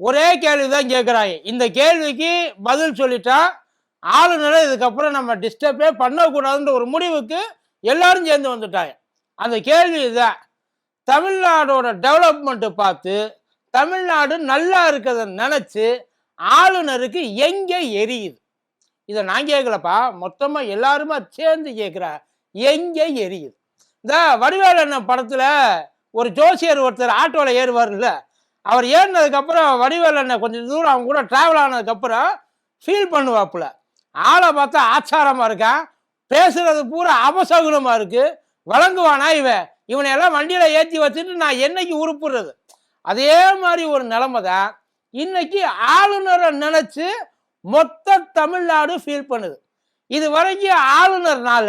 ஒரே கேள்வி தான் கேட்குறாங்க இந்த கேள்விக்கு பதில் சொல்லிட்டா ஆளுநரை இதுக்கப்புறம் நம்ம டிஸ்டர்பே பண்ணக்கூடாதுன்ற ஒரு முடிவுக்கு எல்லாரும் சேர்ந்து வந்துட்டாங்க. அந்த கேள்வி இதுதான் தமிழ்நாடோட டெவலப்மெண்ட்டு பார்த்து தமிழ்நாடு நல்லா இருக்கிறத நினச்சி ஆளுநருக்கு எங்கே எரியுது? இதை நான் கேட்கலப்பா மொத்தமாக எல்லாருமே சேர்ந்து கேட்குறா எங்கே எரியுது? இந்த வடிவேலு படத்தில் ஒரு ஜோசியர் ஒருத்தர் ஆட்டோவில் ஏறுவார்ல அவர் ஏறினதுக்கப்புறம் வடிவேல் அண்ணன் கொஞ்சம் தூரம் அவங்க கூட ட்ராவல் ஆனதுக்கப்புறம் ஃபீல் பண்ணுவாப்புல. ஆளை பார்த்தா ஆச்சாரமாக இருக்கான். பேசுறது பூரா அபசகுனமாக இருக்குது வழங்குவானா இவன்? இவனை எல்லாம் வண்டியில் ஏற்றி வச்சுட்டு நான் என்னைக்கு உருப்புறது அதே மாதிரி ஒரு நிலைமை தான் இன்னைக்கு ஆளுநரை நினச்சி மொத்த தமிழ்நாடு ஃபீல் பண்ணுது. இது வரைக்கும் ஆளுநர்னால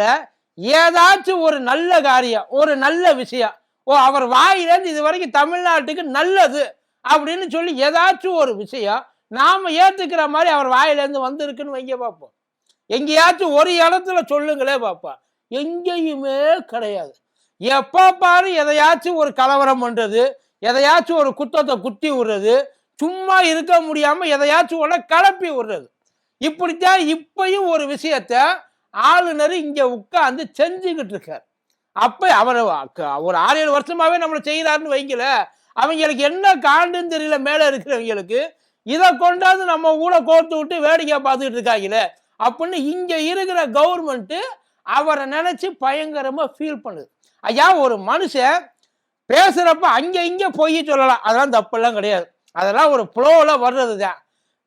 ஏதாச்சும் ஒரு நல்ல காரியம் ஒரு நல்ல விஷயம் ஓ அவர் வாயிலேருந்து இது வரைக்கும் தமிழ்நாட்டுக்கு நல்லது அப்படின்னு சொல்லி ஏதாச்சும் ஒரு விஷயம் நாம் ஏற்றுக்கிற மாதிரி அவர் வாயிலேருந்து வந்திருக்குன்னு வைங்க பார்ப்போம் எங்கேயாச்சும் ஒரு இடத்துல சொல்லுங்களே பார்ப்போம் எங்கேயுமே கிடையாது. எப்போ பாரு எதையாச்சும் ஒரு கலவரம் பண்ணுறது எதையாச்சும் ஒரு குத்தத்தை குத்தி விடுறது சும்மா இருக்க முடியாமல் எதையாச்சும் ஒன்று கிளப்பி விடுறது. இப்படித்தான் இப்பையும் ஒரு விஷயத்த ஆளுநர் இங்கே உட்காந்து செஞ்சுக்கிட்டு இருக்கார். அப்போ அவர் ஒரு ஆறு ஏழு வருஷமாகவே நம்மளை செய்கிறாருன்னு வைங்களேன். அவங்களுக்கு என்ன காண்டுன்னு தெரியல மேலே இருக்கிறவங்களுக்கு. இதை கொண்டாந்து நம்ம கூட கோர்த்து விட்டு வேடிக்கை பார்த்துக்கிட்டு இருக்காங்களே. அப்படின்னு இங்கே இருக்கிற கவர்மெண்ட்டு அவரை நினச்சி பயங்கரமாக ஃபீல் பண்ணுது. ஐயா ஒரு மனுஷன் பேசுகிறப்ப அங்கே இங்கே பொய் சொல்லலாம். அதெல்லாம் தப்பெல்லாம் கிடையாது. அதெல்லாம் ஒரு ஃப்ளோவில் வர்றது தான்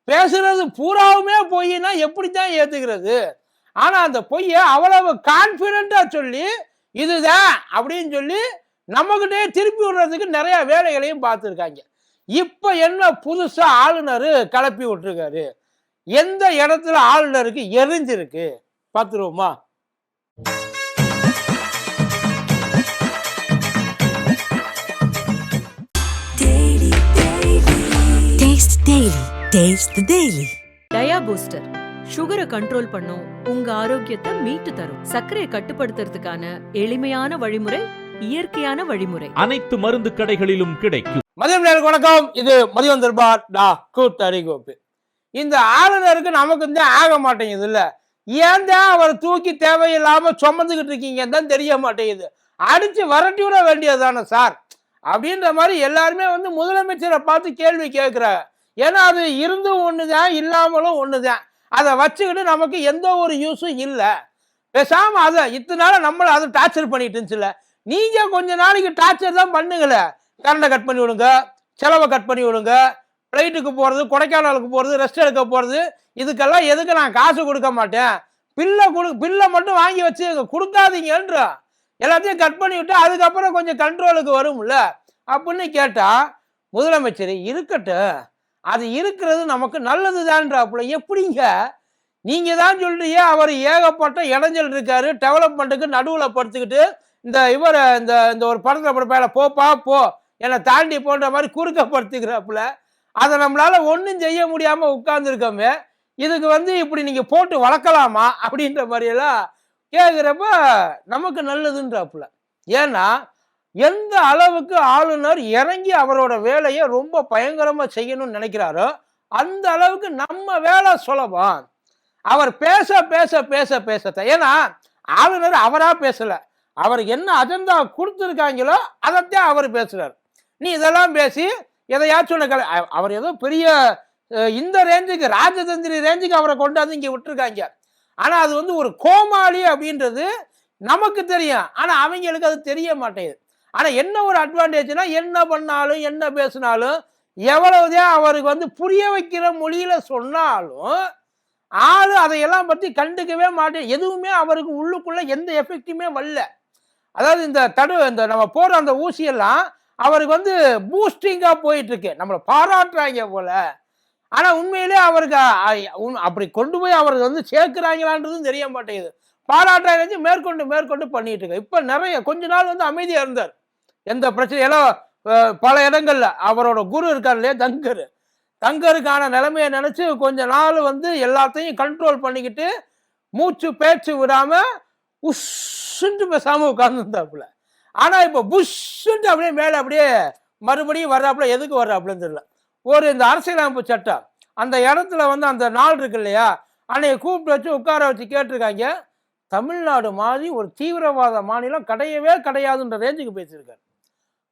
பேசுறது பூராவுமே பொய்னா எப்படித்தான் ஏற்றுக்கிறது ஆனால் அந்த பொய்யை அவ்வளவு கான்ஃபிடெண்ட்டாக சொல்லி இதுதான் அப்படின்னு சொல்லி நம்மகிட்டே திருப்பி விடுறதுக்கு நிறைய வேலைகளையும் பார்த்துருக்காங்க. இப்ப என்ன புதுசா ஆளுநர் கிளப்பி விட்டுருக்காரு? எந்த இடத்துல ஆளுநருக்கு எரிஞ்சிருக்கு? பார்த்துருவோமா? Taste the Daily. Taste the Daily. Dia Booster சுகரை கண்ட்ரோல் பண்ணும் உங்க ஆரோக்கியத்தை மீட்டு தரும். சர்க்கரையை கட்டுப்படுத்துறதுக்கான எளிமையான வழிமுறை இயற்கையான வழிமுறை. அனைத்து மருந்து கடைகளிலும் கிடைக்கும். மதியம் நேருக்கு வணக்கம். இது மதியம் தர்பார் டா கூத்தரி கோப்பு இந்த ஆளுநருக்கு நமக்கு தான் ஆக மாட்டேங்குது இல்ல. ஏன் தான் அவர் தூக்கி தேவையில்லாம சுமந்துக்கிட்டு இருக்கீங்கன்னு தான் தெரிய மாட்டேங்குது. அடிச்சு விரட்டி விட வேண்டியதுதானே சார். அப்படின்ற மாதிரி எல்லாருமே வந்து முதலமைச்சரை பார்த்து கேள்வி கேட்குறாங்க. ஏன்னா அது இருந்தும் ஒன்று தான் இல்லாமலும் ஒன்று தான் அதை வச்சுக்கிட்டு நமக்கு எந்த ஒரு யூஸும் இல்லை. பேசாம அதை இத்தனால நம்மளை அதை டார்ச்சர் பண்ணிட்டு இருந்துச்சுல. நீங்க கொஞ்ச நாளைக்கு டார்ச்சர் தான் பண்ணுங்கள. கரண்டை கட் பண்ணி விடுங்க செலவை கட் பண்ணி விடுங்க ஃப்ளைட்டுக்கு போகிறது கொடைக்கானலுக்கு போகிறது ரெஸ்ட் எடுக்க போகிறது இதுக்கெல்லாம் எதுக்கு நான் காசு கொடுக்க மாட்டேன்? பில்லை கொடு பில்லை மட்டும் வாங்கி வச்சு கொடுக்காதீங்கன்ற. எல்லாத்தையும் கட் பண்ணி விட்டு அதுக்கப்புறம் கொஞ்சம் கண்ட்ரோலுக்கு வரும்ல. அப்படின்னு கேட்டால் முதலமைச்சர் இருக்கட்டும். அது இருக்கிறது நமக்கு நல்லது தான்றாப்புல எப்படிங்க? நீங்கள் தான் சொல்றீங்க அவர் ஏகப்பட்ட இடைஞ்சல் இருக்காரு டெவலப்மெண்ட்டுக்கு நடுவில் படுத்துக்கிட்டு இந்த இவரை இந்த இந்த ஒரு படத்தில் படப்பேல போப்பா போ என்னை தாண்டி போன்ற மாதிரி குறுக்கப்படுத்திக்கிறாப்புல. அதை நம்மளால ஒன்றும் செய்ய முடியாமல் உட்கார்ந்துருக்கோமே. இதுக்கு வந்து இப்படி நீங்கள் போட்டு வளர்க்கலாமா அப்படின்ற மாதிரியெல்லாம் கேட்குறப்ப நமக்கு நல்லதுன்றாப்புல. ஏன்னா எந்த அளவுக்கு ஆளுநர் இறங்கி அவரோட வேலையை ரொம்ப பயங்கரமாக செய்யணும்னு நினைக்கிறாரோ அந்த அளவுக்கு நம்ம வேலை சுலபம். அவர் பேச பேச பேச பேச ஏன்னா ஆளுநர் அவராக பேசலை. அவருக்கு என்ன அஜெண்டா கொடுத்துருக்காங்களோ அதைத்தான் அவர் பேசுகிறார் நீ இதெல்லாம் பேசி எதையாச்சும் ஒன்று அவர் ஏதோ பெரிய இந்த ரேஞ்சுக்கு ராஜதந்திரி ரேஞ்சுக்கு அவரை கொண்டாந்து இங்கே விட்டுருக்காங்க. ஆனால் அது வந்து ஒரு கோமாளி அப்படின்றது நமக்கு தெரியும். ஆனால் அவங்களுக்கு அது தெரிய மாட்டேங்குது. ஆனால் என்ன ஒரு அட்வான்டேஜ்னா என்ன பண்ணாலும் என்ன பேசினாலும் எவ்வளவுதான் அவருக்கு வந்து புரிய வைக்கிற மொழியில் சொன்னாலும் ஆளு அதையெல்லாம் பற்றி கண்டுக்கவே மாட்டேன். எதுவுமே அவருக்கு உள்ளுக்குள்ளே எந்த எஃபெக்ட்டுமே வரல. அதாவது இந்த தடு இந்த நம்ம போற அந்த ஊசியெல்லாம் அவருக்கு வந்து பூஸ்டிங்கா போயிட்டு இருக்கு நம்மளை பாராட்டுறாங்க போல. ஆனா உண்மையிலே அவருக்கு அப்படி கொண்டு போய் அவருக்கு வந்து சேர்க்கிறாங்களான்றதும் தெரிய மாட்டேங்குது. பாராட்டுறாங்க வச்சு மேற்கொண்டு மேற்கொண்டு பண்ணிட்டு இருக்கு. இப்போ நிறைய கொஞ்ச நாள் வந்து அமைதியாக இருந்தார். எந்த பிரச்சனையெல்லாம் பல இடங்கள்ல அவரோட குரு இருக்கார் இல்லையா தங்கர். தங்கருக்கான நிலைமையை நினைச்சு கொஞ்ச நாள் வந்து எல்லாத்தையும் கண்ட்ரோல் பண்ணிக்கிட்டு மூச்சு பேச்சு விடாம உஷ்ன்ட்டு பேசாமல் உட்கார்ந்துருந்தாப்புல. ஆனால் இப்போ புஷ்ன்ட்டு அப்படியே மேலே அப்படியே மறுபடியும் வர்றாப்புல எதுக்கு வர்றாப்புலன்னு தெரியல. ஒரு இந்த அரசியலமைப்பு சட்டம் அந்த இடத்துல வந்து அந்த நாள் இருக்கு இல்லையா அன்னைய கூப்பிட்டு வச்சு உட்கார வச்சு கேட்டிருக்காங்க. தமிழ்நாடு மாதிரி ஒரு தீவிரவாத மாநிலம் கிடையவே கிடையாதுன்ற ரேஞ்சுக்கு பேசியிருக்காரு.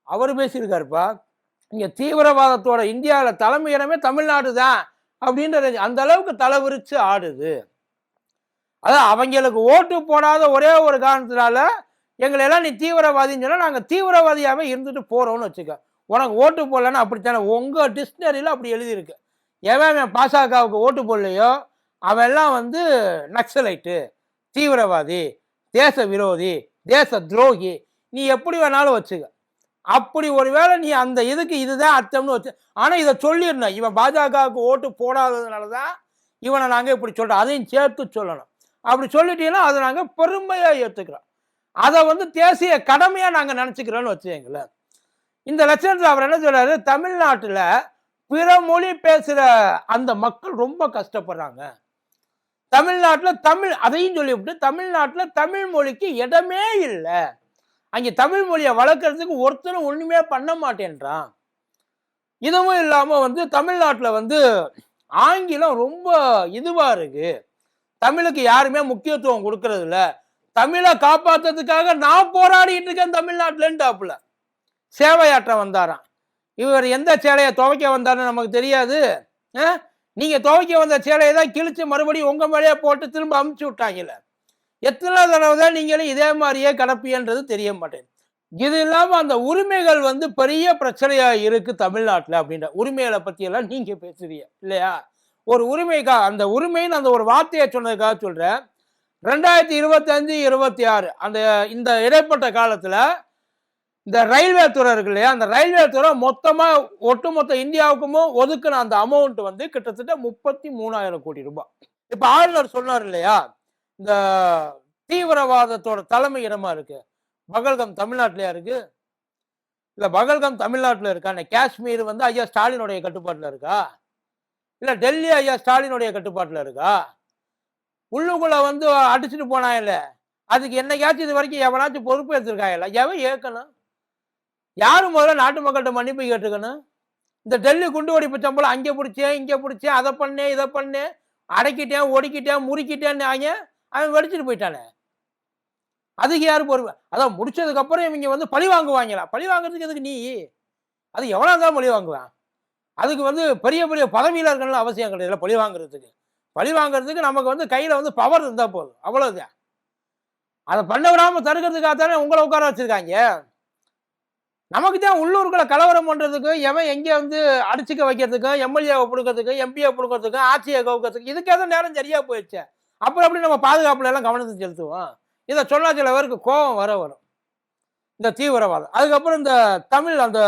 அவர் பேசியிருக்காருப்பா இங்கே தீவிரவாதத்தோட இந்தியாவில் தலைமையிடமே தமிழ்நாடு தான் அப்படின்ற அந்த அளவுக்கு தலைவிரிச்சு ஆடுது. அதான் அவங்களுக்கு ஓட்டு போடாத ஒரே ஒரு காரணத்தினால எங்களை எல்லாம் நீ தீவிரவாதின்னு சொன்னால் நாங்கள் தீவிரவாதியாகவே இருந்துட்டு போகிறோம்னு வச்சுக்க. உனக்கு ஓட்டு போடலன்னா அப்படித்தானே? உங்கள் டிக்ஷனரியில் அப்படி எழுதியிருக்கு. எவன் அவன் பாசகவுக்கு ஓட்டு போடலையோ அவெல்லாம் வந்து நக்சலைட்டு தீவிரவாதி தேச விரோதி தேச துரோகி. நீ எப்படி வேணாலும் வச்சுக்க. அப்படி ஒருவேளை நீ அந்த இதுக்கு இதுதான் அர்த்தம்னு வச்சு ஆனால் இதை சொல்லிடணும். இவன் பாஜகவுக்கு ஓட்டு போடாததுனால தான் இவனை நாங்கள் இப்படி சொல்கிறோம் அதையும் சேர்த்து சொல்லணும். அப்படி சொல்லிட்டீங்கன்னா அதை நாங்கள் பெருமையாக ஏற்றுக்கிறோம் அதை வந்து தேசிய கடமையாக நாங்கள் நினச்சிக்கிறோன்னு வச்சுக்கங்களேன். இந்த லட்சணத்தில் அவர் என்ன சொல்கிறாரு தமிழ்நாட்டில் பிற மொழி பேசுகிற அந்த மக்கள் ரொம்ப கஷ்டப்படுறாங்க. தமிழ்நாட்டில் தமிழ் அதையும் சொல்லிவிட்டு தமிழ்நாட்டில் தமிழ் மொழிக்கு இடமே இல்லை. அங்கே தமிழ் மொழியை வளர்க்குறதுக்கு ஒருத்தரும் ஒன்றுமே பண்ண மாட்டேன்றான். இதுவும் இல்லாமல் வந்து தமிழ்நாட்டில் வந்து ஆங்கிலம் ரொம்ப இதுவாக இருக்குது தமிழுக்கு யாருமே முக்கியத்துவம் கொடுக்கறது இல்ல தமிழை காப்பாத்துறதுக்காக நான் போராடிட்டு இருக்கேன் தமிழ்நாட்டிலன்ட்டாப்புல. சேவையாற்ற வந்தாராம். இவர் எந்த சேலையை துவைக்க வந்தாருன்னு நமக்கு தெரியாது. நீங்கள் நீங்க துவைக்க வந்த சேலையை தான் கிழிச்சு மறுபடியும் உங்க மேலேயே போட்டு திரும்ப அமுச்சு விட்டாங்கல்ல. எத்தனை தடவை தான் நீங்களும் இதே மாதிரியே கிடப்பியன்றது தெரிய மாட்டேங்குது இது இல்லாம அந்த உரிமைகள் வந்து பெரிய பிரச்சனையா இருக்கு தமிழ்நாட்டுல அப்படின்ற உரிமைகளை பத்தி எல்லாம் நீங்க பேசுறீங்க இல்லையா? ஒரு உரிமைக்கா அந்த உரிமைன்னு அந்த ஒரு வார்த்தையை சொன்னதுக்காக சொல்கிறேன் ரெண்டாயிரத்தி இருபத்தஞ்சு இருபத்தி ஆறு அந்த இந்த இடைப்பட்ட காலத்தில் இந்த ரயில்வே துறை இருக்கு இல்லையா அந்த ரயில்வே துறை மொத்தமாக ஒட்டுமொத்த இந்தியாவுக்குமோ ஒதுக்குன அந்த அமௌண்ட் வந்து கிட்டத்தட்ட முப்பத்தி மூணாயிரம் கோடி ரூபாய். இப்போ ஆளுநர் சொன்னார் இல்லையா இந்த தீவிரவாதத்தோட தலைமை இடமா இருக்கு. பகல்கம் தமிழ்நாட்டிலையா இருக்கு? இல்லை பகல்கம் தமிழ்நாட்டில் இருக்கா? காஷ்மீர் வந்து ஐயா ஸ்டாலினுடைய கட்டுப்பாட்டில் இருக்கா? இல்ல டெல்லி ஐயா ஸ்டாலினுடைய கட்டுப்பாட்டுல இருக்கா? உள்ளுக்குள்ள வந்து அடிச்சுட்டு போனாங்கல்ல அதுக்கு என்னைக்காச்சும் இது வரைக்கும் எவனாச்சும் பொறுப்பு எடுத்திருக்காங்கல்ல எவன் ஏற்கணும்? யாரும் முதல்ல நாட்டு மக்கள்கிட்ட மன்னிப்பு கேட்டுக்கணும்? இந்த டெல்லி குண்டு வெடிப்பு சம்பளம் அங்கே பிடிச்சேன் இங்கே பிடிச்சேன் அதை பண்ணேன் இதை பண்ணேன் அடைக்கிட்டேன் ஒடுக்கிட்டேன் முறுக்கிட்டேன்னு ஆங்க அவன் வெடிச்சிட்டு போயிட்டானே. அதுக்கு யாரு பொறுப்பு? அதான் முடிச்சதுக்கப்புறம் இவங்க வந்து பழி வாங்குவாங்களா? பழி வாங்குறதுக்கு எதுக்கு நீ? அது எவ்வளோ இருந்தாலும் பழி வாங்குவான்? அதுக்கு வந்து பெரிய பெரிய பதவியில் இருக்கணும் அவசியம் கிடையாது. பழி வாங்குறதுக்கு. பழி வாங்குறதுக்கு நமக்கு வந்து கையில் வந்து பவர் இருந்தால் போதும். அவ்வளோதான் அதை பண்ண விடாமல் தடுக்கிறதுக்காக தானே உங்களை உட்கார வச்சிருக்காங்க. நமக்கு தான் உள்ளூர்களை கலவரம் பண்ணுறதுக்கும் எவன் எங்கே வந்து அடிச்சுக்க வைக்கிறதுக்கும் எம்எல்ஏவை பிடுக்கிறதுக்கும் எம்பியை பிடுக்கிறதுக்கும் ஆட்சியை கவுக்கிறதுக்கு இதுக்கே தான் நேரம் சரியாக போயிடுச்சு? அப்புறம் எப்படி நம்ம பாதுகாப்புல எல்லாம் கவனத்தை செலுத்துவோம்? இதை சொன்னா சில பேருக்கு கோபம் வர வரும். இந்த தீவிரவாதம். அதுக்கப்புறம் இந்த தமிழ் அந்த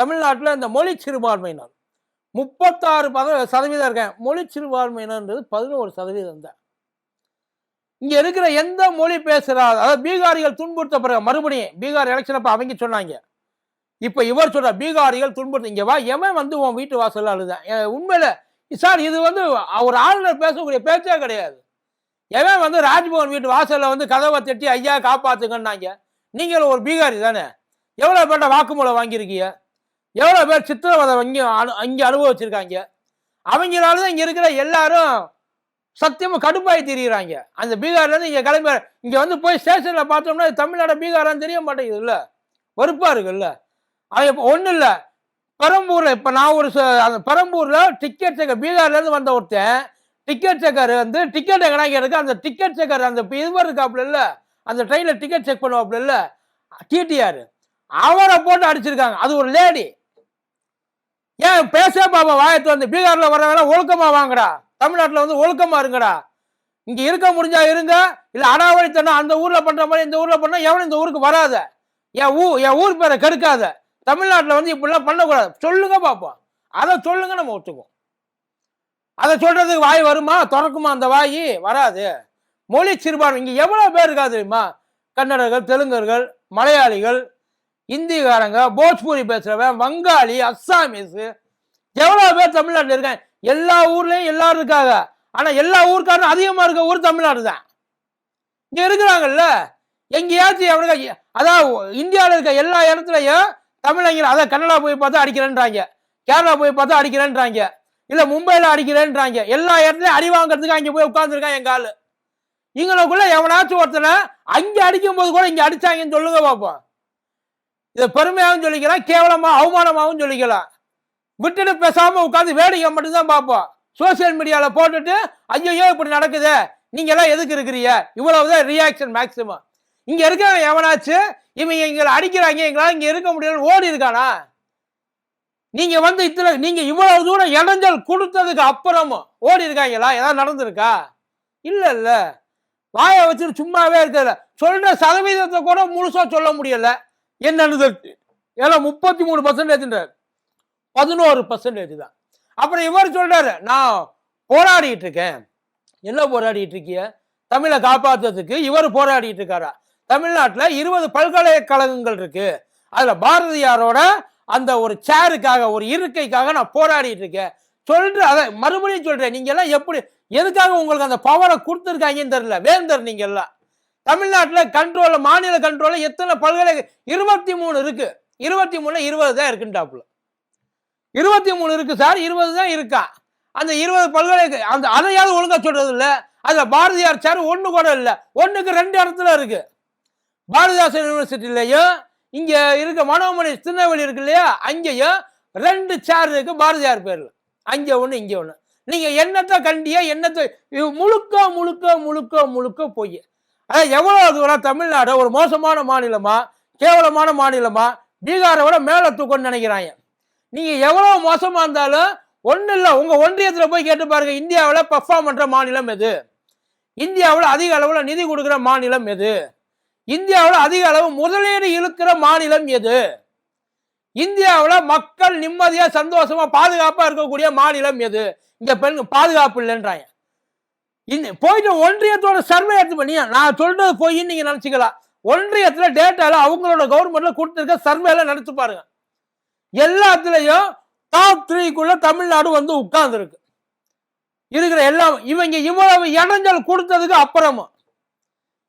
தமிழ்நாட்டில் இந்த மொழி சிறுபான்மையினர். முப்பத்தாறு பத சதவீதம் இருக்கேன். மொழி சிறுபான்மையினர்ன்றது பதினோரு சதவீதம் தான். இங்கே இருக்கிற எந்த மொழி பேசுறா அதாவது பீகாரிகள் துன்புறுத்த பிறகு மறுபடியும் பீகார் எலெக்ஷன் அப்போ அவங்க சொன்னாங்க. இப்போ இவர் சொல்கிற பீகாரிகள் துன்புறுத்த இங்கே வா எவன் வந்து உன் வீட்டு வாசலில் அழுதான்? உண்மையில் சார் இது வந்து ஒரு ஆளுநர் பேசக்கூடிய பேச்சே கிடையாது. எவன் வந்து ராஜ்பவன் வீட்டு வாசலில் வந்து கதவை தட்டி ஐயா காப்பாற்றுங்கன்னாங்க நீங்கள் ஒரு பீகாரி தானே? எவ்வளோ பேட்ட வாக்குமூலம் வாங்கியிருக்கீங்க? எவ்வளோ பேர் சித்திரவதை இங்கே அனு இங்கே அனுபவிச்சிருக்காங்க? அவங்களால தான் இங்கே இருக்கிற எல்லாரும் சத்தியமும் கடுப்பாயி தெரியுறாங்க. அந்த பீகார்லேருந்து இங்கே கிளம்பி இங்கே வந்து போய் ஸ்டேஷனில் பார்த்தோம்னா தமிழ்நாடு பீகாரான்னு தெரிய மாட்டேங்குது இல்லை வெறுப்பாக இருக்குல்ல? அது இப்போ ஒன்றும் இல்லை. பெரம்பூரில் இப்போ நான் ஒரு ச- அந்த பெரம்பூரில் டிக்கெட் செக்கர் பீகார்லேருந்து வந்த ஒருத்தன் டிக்கெட் செக்கர் வந்து டிக்கெட் எங்கடா இருக்கு அந்த டிக்கெட் செக்கர் அந்த இதுவாக இருக்காப்புல இல்லை? அந்த ட்ரெயினில் டிக்கெட் செக் பண்ணுவாப்புல இல்லை? டிடிஆர் அவரை போட்டு அடிச்சிருக்காங்க. அது ஒரு லேடி ஏன் பேசவே பாப்பா வாயத்து வந்து பீகார்ல வர்றவங்க ஒழுக்கமா வாங்கடா. தமிழ்நாட்டுல வந்து ஒழுக்கமா இருங்கடா. இங்க இருக்க முடிஞ்சா இருங்க. இல்ல அடாவடித்தனம் அந்த ஊர்ல பண்ற மாதிரி இந்த ஊர்ல பண்ணா எவனும் இந்த ஊருக்கு வராத. என் ஊ என் ஊர் பேரை கெடுக்காத. தமிழ்நாட்டுல வந்து இப்படிலாம் பண்ணக்கூடாது. சொல்லுங்க பாப்போம் அதை சொல்லுங்க நம்ம ஒத்துக்குவோம். அதை சொல்றதுக்கு வாய் வருமா? திறக்குமா அந்த வாய்? வராது. மொழி சிறுபான்மை. இங்க எவ்வளவு பேர் இருக்கா தெரியுமா? கன்னடர்கள் தெலுங்கர்கள் மலையாளிகள் இந்திக்காரங்க போஜ்பூரி பேசுறவன் வங்காளி அஸ்ஸாமீஸ் எவ்வளவு பேர் தமிழ்நாட்டில் இருக்காங்க? எல்லா ஊர்லயும் எல்லாரும் இருக்காங்க. ஆனா எல்லா ஊருக்காரும் அதிகமா இருக்க ஊர் தமிழ்நாடு தான். இங்க இருக்கிறாங்கல்ல? எங்கேயாச்சும் எவனுங்க அதாவது இந்தியாவில் இருக்க எல்லா இடத்துலயும் தமிழங்க அதை கன்னடா போய் பார்த்தா அடிக்கிறேன்றாங்க. கேரளா போய் பார்த்தா அடிக்கிறேன்றாங்க. இல்ல மும்பையில் அடிக்கிறேன்றாங்க. எல்லா இடத்துலயும் அடி வாங்குறதுக்கு அங்க போய் உட்காந்துருக்கான் எங்க ஆளு. இங்களுக்குள்ள எவனாச்சும் ஒருத்தனை அங்க அடிக்கும் போது கூட இங்க அடிச்சாங்கன்னு சொல்லுங்க பாப்போம். இதை பெருமையாகவும் சொல்லிக்கலாம் கேவலமா அவமானமாகவும் சொல்லிக்கலாம். விட்டுட்டு பேசாம உட்காந்து வேடிக்கை மட்டும்தான் பார்ப்போம். சோசியல் மீடியாவில் போட்டுட்டு ஐயோ இப்படி நடக்குதே. நீங்க எல்லாம் எதுக்கு இருக்கிறீங்க? இவ்வளவுதான் ரியாக்ஷன் மேக்சிமம் இங்க இருக்கிறவங்க எவனாச்சு இவங்க எங்களை அடிக்கிறாங்க எங்களால் இங்க இருக்க முடியலன்னு ஓடி இருக்கானா? நீங்க வந்து இத்தனை நீங்க இவ்வளவு தூரம் இடைஞ்சல் கொடுத்ததுக்கு அப்புறமும் ஓடி இருக்காங்களா? ஏதாவது நடந்திருக்கா? இல்ல இல்ல. வாயை வச்சுட்டு சும்மாவே இருக்கிறது சொல்ற சதவீதத்தை கூட முழுசா சொல்ல முடியல. என்ன அனுசரித்து ஏன்னா முப்பத்தி மூணு பர்சன்டேஜ்ன்றார் பதினோரு பர்சன்டேஜ் தான். அப்புறம் இவர் சொல்கிறாரு நான் போராடிட்டு இருக்கேன். என்ன போராடிட்டு இருக்கிய? தமிழை காப்பாற்றுறதுக்கு இவர் போராடிட்டு இருக்காரா? தமிழ்நாட்டில் இருபது பல்கலைக்கழகங்கள் இருக்கு. அதில் பாரதியாரோட அந்த ஒரு சேருக்காக ஒரு இருக்கைக்காக நான் போராடிட்டு இருக்கேன். சொல்ற அதை மறுபடியும் சொல்கிறேன் நீங்க எல்லாம் எப்படி எதுக்காக உங்களுக்கு அந்த பவரை கொடுத்துருக்காங்கன்னு தெரியல. வேந்தர் நீங்க எல்லாம். தமிழ்நாட்டில் கண்ட்ரோலில் மாநில கண்ட்ரோலில் எத்தனை பல்கலை இருபத்தி மூணு இருக்குது இருபத்தி மூணில் இருபது தான் இருக்குன்றாப்புல. இருபத்தி மூணு இருக்குது சார் இருபது தான் இருக்கா? அந்த இருபது பல்கலை அந்த அதையாவது ஒழுங்கா சொல்கிறது இல்லை. அதில் பாரதியார் சார் ஒன்று கூட இல்லை. ஒன்றுக்கு ரெண்டு இடத்துல இருக்குது பாரதிதாசன் யூனிவர்சிட்டிலையும் இங்கே இருக்க மனோமணி திருநெல்வேலி இருக்கு இல்லையா? அங்கேயும் ரெண்டு சேர் இருக்கு பாரதியார் பேரில். அங்கே ஒன்று இங்கே ஒன்று நீங்கள் என்னத்தை கண்டியா என்னத்தை முழுக்க முழுக்க முழுக்க முழுக்க போய் அதான் எவ்வளோ தூரம் தமிழ்நாடு ஒரு மோசமான மாநிலமா கேவலமான மாநிலமா பீகாரை விட மேலே தூக்கம்னு நினைக்கிறாங்க. நீங்கள் எவ்வளோ மோசமாக இருந்தாலும் ஒன்றும் இல்லை உங்கள் ஒன்றியத்தில் போய் கேட்டு பாருங்க இந்தியாவில் பர்ஃபார்ம் பண்ணுற மாநிலம் எது? இந்தியாவில் அதிக அளவில் நிதி கொடுக்குற மாநிலம் எது? இந்தியாவில் அதிக அளவு முதலீடு இழுக்கிற மாநிலம் எது? இந்தியாவில் மக்கள் நிம்மதியாக சந்தோஷமாக பாதுகாப்பாக இருக்கக்கூடிய மாநிலம் எது? இங்கே பெண் பாதுகாப்பு இல்லைன்றாங்க. இந்த போயிட்டு ஒன்றியத்தோட சர்வே எடுத்து பண்ணி நான் சொல்றது போய் நீங்க நினைச்சுக்கலாம். ஒன்றியத்துல டேட்டால அவங்களோட கவர்மெண்ட்ல கொடுத்துருக்க சர்வேல நடத்து பாருங்க. எல்லாத்துலயும் டாப் த்ரீக்குள்ள தமிழ்நாடு வந்து உட்கார்ந்துருக்கு. இருக்கிற எல்லாம் இவங்க இவ்வளவு இடைஞ்சல் கொடுத்ததுக்கு அப்புறமா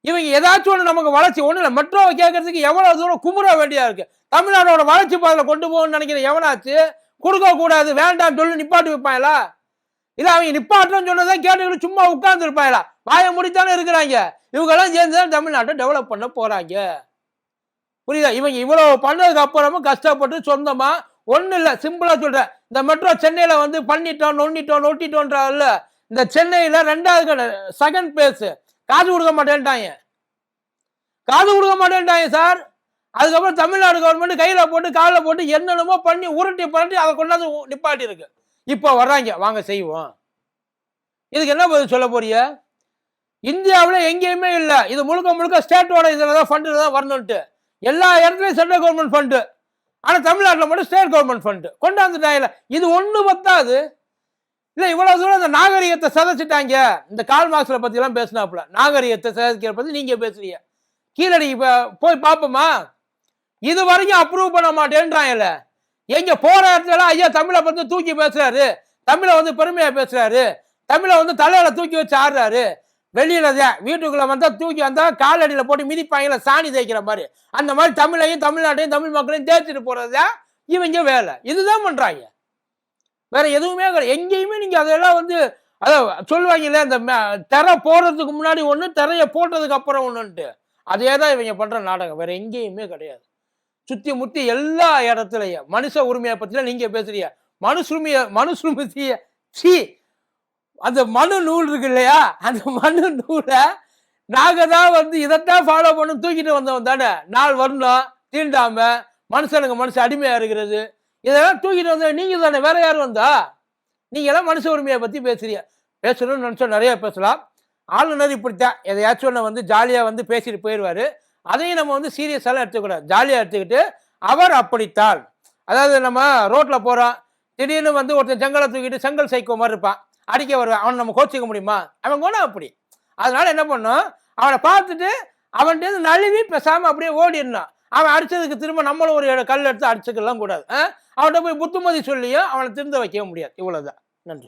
இவங்க ஏதாச்சும் ஒன்று நமக்கு வளர்ச்சி ஒன்றும் இல்லை மெட்ரோவை கேட்கறதுக்கு எவ்வளவு தூரம் குமுற வேண்டியா இருக்கு? தமிழ்நாடோட வளர்ச்சி பாதையில் கொண்டு போகணும்னு நினைக்கிற எவனாச்சு கொடுக்க கூடாது வேண்டாம் சொல்லி நிப்பாட்டி வைப்பாங்களா இல்ல அவங்க நிப்பாட்டம்னு சொன்னதான் கேட்டு சும்மா உட்கார்ந்து இருப்பாங்களா வாயை முடித்தானே இருக்கிறாங்க. இவங்கெல்லாம் சேர்ந்து தான் தமிழ்நாட்டை டெவலப் பண்ண போறாங்க. புரியுதா? இவங்க இவ்வளவு பண்ணதுக்கு அப்புறமும் கஷ்டப்பட்டு சொந்தமா ஒன்றும் இல்லை. சிம்பிளா சொல்றேன். இந்த மெட்ரோ சென்னையில வந்து பண்ணிட்டோம் நொண்டிட்டோம் நொட்டிட்டோன்றாங்கல்ல? இந்த சென்னையில ரெண்டாவது செகண்ட் பேஸ் காசு கொடுக்க மாட்டேன்ட்டாங்க. காசு கொடுக்க மாட்டேன்ட்டாங்க சார். அதுக்கப்புறம் தமிழ்நாடு கவர்மெண்ட் கையில போட்டு காலில் போட்டு என்னென்னமோ பண்ணி உருட்டி புரட்டி அதை கொண்டாந்து நிப்பாட்டி இருக்கு இப்போ வர்றாங்க. வாங்க செய்வோம். இதுக்கு என்ன பதில் சொல்ல போறிய? இந்தியாவில் எங்கேயுமே இல்லை. இது முழுக்க முழுக்க ஸ்டேட்டோட இதில் தான் ஃபண்டு தான் வரணுன்ட்டு எல்லா இடத்துலையும் சென்ட்ரல் கவர்மெண்ட் ஃபண்டு ஆனால் தமிழ்நாட்டில் மட்டும் ஸ்டேட் கவர்மெண்ட் ஃபண்டு கொண்டாந்துட்டாங்கல்ல இது ஒன்று பத்தாது. இல்லை இவ்வளோ தூரம் இந்த நாகரிகத்தை சதைச்சிட்டாங்க. இந்த கால் மார்க்ஸில் பற்றிலாம் பேசினாப்புல. நாகரிகத்தை சதைக்கிற பற்றி நீங்கள் பேசுறீங்க. கீழடி இப்போ போய் பார்ப்போமா இது வரைக்கும் அப்ரூவ் பண்ண மாட்டேன்றாங்கல்ல எங்க போற இடத்துல ஐயா தமிழை வந்து தூக்கி பேசுறாரு. தமிழை வந்து பெருமையா பேசுறாரு. தமிழை வந்து தலையில தூக்கி வச்சு ஆடுறாரு. வெளியில தான் வீட்டுக்குள்ள வந்தா தூக்கி வந்தா காலடியில போட்டு மிதிப்பாங்கல சாணி தேய்க்கிற மாதிரி. அந்த மாதிரி தமிழையும் தமிழ்நாட்டையும் தமிழ் மக்களையும் தேய்ச்சிட்டு போறதுதான் இவங்க வேலை. இதுதான் பண்றாங்க. வேற எதுவுமே கிடையாது எங்கேயுமே நீங்க அதெல்லாம் வந்து அதான் சொல்லுவாங்கல்ல இந்த திரை போடுறதுக்கு முன்னாடி ஒன்று திரையை போட்டதுக்கு அப்புறம் ஒன்றுன்ட்டு அதே தான் இவங்க பண்ற நாடகம். வேற எங்கேயுமே கிடையாது. சுத்தி முத்தி எல்லா இடத்துலயும். மனுஷ உரிமையை பத்திலாம் நீங்க பேசுறீங்க. மனுசுரிமைய மனுசுரிமைய சி அந்த மனு நூல் இருக்கு இல்லையா? அந்த மனு நூலை நாங்க தான் வந்து இதைத்தான் ஃபாலோ பண்ணி தூக்கிட்டு வந்தோம் தானே. நாள் வரணும் தீண்டாம மனுஷனுங்க மனுஷன் அடிமையா இருக்கிறது. இதெல்லாம் தூக்கிட்டு வந்த நீங்க தானே வேற யாரும் வந்தா? நீங்க எல்லாம் மனுஷ உரிமையை பத்தி பேசுறீங்க. பேசணும்னு நினச்சோம் நிறைய பேசலாம். ஆளுநர் இப்படித்தான். எதையாச்சும் ஒன்று வந்து ஜாலியாக வந்து பேசிட்டு போயிடுவாரு அதையும் நம்ம வந்து சீரியஸாலாம் எடுத்துக்கூடாது ஜாலியாக எடுத்துக்கிட்டு அவர் அப்படித்தான். அதாவது நம்ம ரோட்டில் போகிறோம் திடீர்னு வந்து ஒருத்தன் செங்கலை தூக்கிட்டு செங்கல் சைக்கோ மாதிரி இருப்பான். அடிக்க வருவான். அவனை நம்ம கோச்சிக்க முடியுமா? அவன் குணம் அப்படி. அதனால என்ன பண்ணோம்? அவனை பார்த்துட்டு அவன்கிட்ட நழுவி பேசாமல் அப்படியே ஓடிடணும். அவன் அடித்ததுக்கு திரும்ப நம்மளும் ஒரு கல் எடுத்து அடிச்சுக்கலாம் கூடாது. அவன்கிட்ட போய் புத்துமதி சொல்லியும் அவனை திருந்த வைக்க முடியாது. இவ்வளோதான் நன்றி.